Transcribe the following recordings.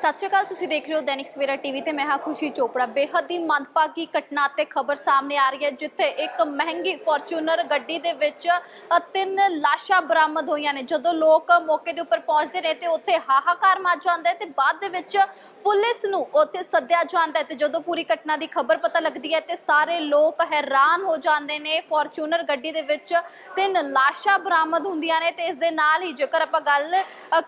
ਸਤਿ ਸ਼੍ਰੀ ਅਕਾਲ, ਤੁਸੀਂ ਦੇਖ ਰਹੇ ਹੋ ਦੈਨਿਕ ਸਵੇਰਾ ਟੀਵੀ ਤੇ ਮੈਂ ਹਾਂ ਖੁਸ਼ੀ ਚੋਪੜਾ। ਬੇਹੱਦ ਹੀ ਮੰਦਭਾਗੀ ਘਟਨਾ ਤੇ ਖਬਰ ਸਾਹਮਣੇ ਆ ਰਹੀ ਹੈ, ਜਿੱਥੇ ਇੱਕ ਮਹਿੰਗੀ ਫੋਰਚੂਨਰ ਗੱਡੀ ਦੇ ਵਿੱਚ ਤਿੰਨ ਲਾਸ਼ਾਂ ਬਰਾਮਦ ਹੋਈਆਂ ਨੇ। ਜਦੋਂ ਲੋਕ ਮੌਕੇ ਦੇ ਉੱਪਰ ਪਹੁੰਚਦੇ ਨੇ ਤੇ ਉੱਥੇ ਹਾਹਾਕਾਰ ਮਚ ਜਾਂਦਾ ਹੈ ਤੇ ਬਾਅਦ ਦੇ ਵਿੱਚ ਪੁਲਿਸ ਨੂੰ ਉੱਥੇ ਸੱਦਿਆ ਜਾਂਦਾ ਹੈ ਤੇ ਜਦੋਂ ਪੂਰੀ ਘਟਨਾ ਦੀ ਖਬਰ ਪਤਾ ਲੱਗਦੀ ਹੈ ਤੇ ਸਾਰੇ ਲੋਕ ਹੈਰਾਨ ਹੋ ਜਾਂਦੇ ਨੇ, ਫੋਰਚੂਨਰ ਗੱਡੀ ਦੇ ਵਿੱਚ ਤਿੰਨ ਲਾਸ਼ਾਂ ਬਰਾਮਦ ਹੁੰਦੀਆਂ ਨੇ ਤੇ ਇਸ ਦੇ ਨਾਲ ਹੀ ਜੇਕਰ ਆਪਾਂ ਗੱਲ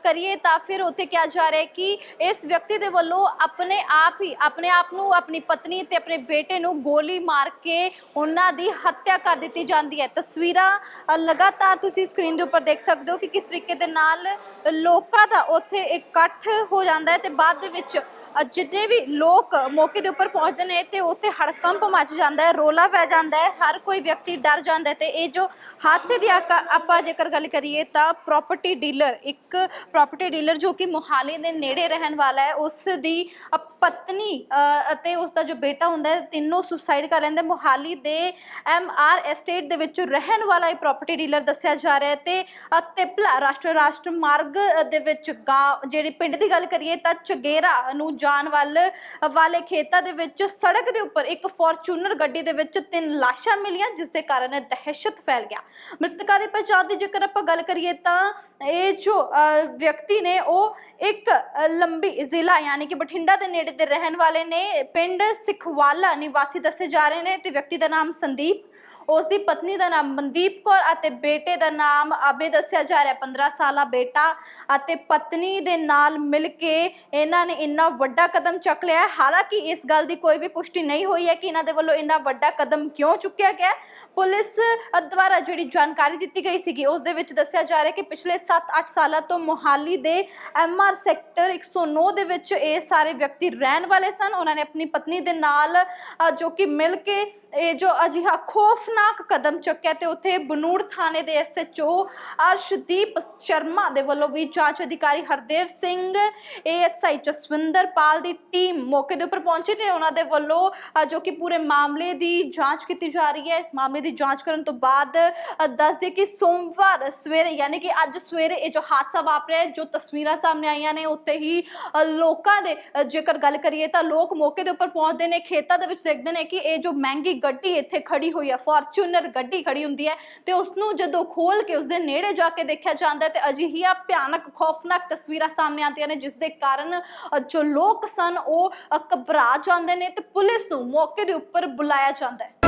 ਕਰੀਏ ਤਾਂ ਫਿਰ ਉੱਥੇ ਕਿਹਾ ਜਾ ਰਿਹਾ ਹੈ ਕਿ ਇਸ ਵਿਅਕਤੀ ਦੇ ਵੱਲੋਂ ਆਪਣੇ ਆਪ ਹੀ, ਆਪਣੇ ਆਪ ਨੂੰ, ਆਪਣੀ ਪਤਨੀ ਤੇ ਆਪਣੇ ਬੇਟੇ ਨੂੰ ਗੋਲੀ ਮਾਰ ਕੇ ਉਹਨਾਂ ਦੀ ਹੱਤਿਆ ਕਰ ਦਿੱਤੀ ਜਾਂਦੀ ਹੈ। ਤਸਵੀਰਾਂ ਲਗਾਤਾਰ ਤੁਸੀਂ ਸਕਰੀਨ ਦੇ ਉੱਪਰ ਦੇਖ ਸਕਦੇ ਹੋ ਕਿ ਕਿਸ ਤਰੀਕੇ ਦੇ ਨਾਲ ਲੋਕਾਂ ਦਾ ਉੱਥੇ ਇਕੱਠ ਹੋ ਜਾਂਦਾ ਹੈ ਤੇ ਬਾਅਦ ਦੇ ਵਿੱਚ ਜਿੰਨੇ ਵੀ ਲੋਕ ਮੌਕੇ ਦੇ ਉੱਪਰ ਪਹੁੰਚਦੇ ਨੇ ਤੇ ਉੱਥੇ ਹੜਕੰਪ ਮਚ ਜਾਂਦਾ ਹੈ, ਰੋਲਾ ਪੈ ਜਾਂਦਾ ਹੈ, ਹਰ ਕੋਈ ਵਿਅਕਤੀ ਡਰ ਜਾਂਦਾ ਹੈ ਤੇ ਇਹ ਜੋ ਹਾਦਸੇ ਦੀ ਆਕਾ- ਆਪਾਂ ਜੇਕਰ ਗੱਲ ਕਰੀਏ ਤਾਂ ਪ੍ਰਾਪਰਟੀ ਡੀਲਰ ਇੱਕ ਪ੍ਰਾਪਰਟੀ ਡੀਲਰ ਜੋ ਕਿ ਮੋਹਾਲੀ ਦੇ ਨੇੜੇ ਰਹਿਣ ਵਾਲਾ ਹੈ, ਉਸ ਦੀ ਪਤਨੀ ਅਤੇ ਉਸ ਦਾ ਜੋ ਬੇਟਾ ਹੁੰਦਾ ਹੈ, ਤਿੰਨੋਂ ਸੁਸਾਈਡ ਕਰ ਲੈਂਦੇ ਮੋਹਾਲੀ ਦੇ ਐਮ ਆਰ ਐਸਟੇਟ ਦੇ ਵਿੱਚ ਰਹਿਣ ਵਾਲਾ ਇਹ ਪ੍ਰਾਪਰਟੀ ਡੀਲਰ ਦੱਸਿਆ ਜਾ ਰਿਹਾ ਹੈ ਤੇ ਤਿਪਲਾ ਰਾਸ਼ਟਰ ਰਾਸ਼ਟਰ ਮਾਰਗ ਦੇ ਵਿੱਚ ਗਾਂ ਜਿਹੜੇ ਪਿੰਡ ਦੀ ਗੱਲ ਕਰੀਏ ਤਾਂ ਚਗੇਰਾ ਨੂੰ ਜਾਣ ਵੱਲ, ਵਾਲੇ ਖੇਤਾਂ ਦੇ ਵਿੱਚ, ਸੜਕ ਦੇ ਉੱਪਰ ਇੱਕ ਫੋਰਚੂਨਰ ਗੱਡੀ ਦੇ ਵਿੱਚ ਤਿੰਨ ਲਾਸ਼ਾਂ ਮਿਲੀਆਂ, ਜਿਸ ਦੇ ਕਾਰਨ ਦਹਿਸ਼ਤ ਫੈਲ ਗਿਆ। ਮ੍ਰਿਤਕਾਂ ਦੀ ਪਛਾਣ ਦੀ ਜੇਕਰ ਆਪਾਂ ਗੱਲ ਕਰੀਏ ਤਾਂ ਇਹ ਜੋ ਵਿਅਕਤੀ ਨੇ, ਉਹ ਇੱਕ ਲੰਬੀ ਜ਼ਿਲ੍ਹਾ ਯਾਨੀ ਕਿ ਬਠਿੰਡਾ ਦੇ ਨੇੜੇ ਦੇ ਰਹਿਣ ਵਾਲੇ ਨੇ। ਪਿੰਡ ਸਿਖਵਾਲਾ ਨਿਵਾਸੀ ਦੱਸੇ ਜਾ ਰਹੇ ਨੇ ਤੇ ਵਿਅਕਤੀ ਦਾ ਨਾਮ ਸੰਦੀਪ ਉਸ ਦੀ ਪਤਨੀ ਦਾ ਨਾਮ ਮਨਦੀਪ ਕੌਰ ਅਤੇ ਬੇਟੇ ਦਾ ਨਾਮ ਅਬੇ ਦੱਸਿਆ ਜਾ ਰਿਹਾ 15 ਸਾਲਾ ਬੇਟਾ ਅਤੇ ਪਤਨੀ ਦੇ ਨਾਲ ਮਿਲ ਕੇ ਇਹਨਾਂ ਨੇ ਇੰਨਾ ਵੱਡਾ ਕਦਮ ਚੱਕ ਲਿਆ ਹਾਲਾਂਕਿ ਇਸ ਗੱਲ ਦੀ ਕੋਈ ਵੀ ਪੁਸ਼ਟੀ ਨਹੀਂ ਹੋਈ ਹੈ ਕਿ ਇਹਨਾਂ ਦੇ ਵੱਲੋਂ ਇੰਨਾ ਵੱਡਾ ਕਦਮ ਕਿਉਂ ਚੁੱਕਿਆ ਗਿਆ ਪੁਲਿਸ ਦੁਆਰਾ ਜਿਹੜੀ ਜਾਣਕਾਰੀ ਦਿੱਤੀ ਗਈ ਸੀਗੀ, ਉਸ ਦੇ ਵਿੱਚ ਦੱਸਿਆ ਜਾ ਰਿਹਾ ਕਿ ਪਿਛਲੇ 7-8 ਸਾਲਾਂ ਤੋਂ ਮੋਹਾਲੀ ਦੇ ਐਮਆਰ ਸੈਕਟਰ 109 ਦੇ ਵਿੱਚ ਇਹ ਸਾਰੇ ਵਿਅਕਤੀ ਰਹਿਣ ਵਾਲੇ ਸਨ। ਉਹਨਾਂ ਨੇ ਆਪਣੀ ਪਤਨੀ ਦੇ ਨਾਲ ਜੋ ਕਿ ਮਿਲ ਕੇ ਇਹ ਜੋ ਅਜਿਹਾ ਖੌਫਨਾਕ ਕਦਮ ਚੁੱਕਿਆ ਤੇ ਉੱਥੇ ਬਨੂੜ ਥਾਣੇ ਦੇ ਐਸਐਚਓ ਅਰਸ਼ਦੀਪ ਸ਼ਰਮਾ ਦੇ ਵੱਲੋਂ ਵੀ ਜਾਂਚ ਅਧਿਕਾਰੀ ਹਰਦੇਵ ਸਿੰਘ ਏਐਸਆਈ ਜਸਵਿੰਦਰ ਪਾਲ ਦੀ ਟੀਮ ਮੌਕੇ ਦੇ ਉੱਪਰ ਪਹੁੰਚੀ ਨੇ। ਉਹਨਾਂ ਦੇ ਵੱਲੋਂ ਜੋ ਕਿ ਪੂਰੇ ਮਾਮਲੇ ਦੀ ਜਾਂਚ ਕੀਤੀ ਜਾ ਰਹੀ ਹੈ। ਮਾਮਲੇ ਦੀ ਜਾਂਚ ਕਰਨ ਤੋਂ ਬਾਅਦ ਅ, ਦੱਸਦੇ ਕਿ ਸੋਮਵਾਰ ਸਵੇਰੇ ਯਾਨੀ ਕਿ ਅੱਜ ਸਵੇਰੇ ਇਹ ਜੋ ਹਾਦਸਾ ਵਾਪਰਿਆ ਜੋ ਤਸਵੀਰਾਂ ਸਾਹਮਣੇ ਆਈਆਂ ਨੇ ਉੱਤੇ ਹੀ ਲੋਕਾਂ ਦੇ ਜੇਕਰ ਗੱਲ ਕਰੀਏ ਤਾਂ ਲੋਕ ਮੌਕੇ ਦੇ ਉੱਪਰ ਪਹੁੰਚਦੇ ਨੇ। ਖੇਤਾਂ ਦੇ ਵਿੱਚ ਦੇਖਦੇ ਨੇ ਕਿ ਇਹ ਜੋ ਮਹਿੰਗੀ ਗੱਡੀ ਇੱਥੇ ਖੜੀ ਹੋਈ ਹੈ, ਫੋਰਚੂਨਰ ਗੱਡੀ ਖੜੀ ਹੁੰਦੀ ਹੈ ਤੇ ਉਸ ਨੂੰ ਜਦੋਂ ਖੋਲ ਕੇ ਉਸ ਦੇ ਨੇੜੇ ਜਾ ਕੇ ਦੇਖਿਆ ਜਾਂਦਾ ਹੈ ਤੇ ਅਜਿਹੀਆਂ ਭਿਆਨਕ, ਖੌਫਨਾਕ ਤਸਵੀਰਾਂ ਸਾਹਮਣੇ ਆਉਂਦੀਆਂ ਨੇ, ਜਿਸ ਦੇ ਕਾਰਨ ਜੋ ਲੋਕ ਸਨ ਉਹ ਘਬਰਾ ਜਾਂਦੇ ਨੇ ਤੇ ਪੁਲਿਸ ਨੂੰ ਮੌਕੇ ਦੇ ਉੱਪਰ ਬੁਲਾਇਆ ਜਾਂਦਾ ਹੈ।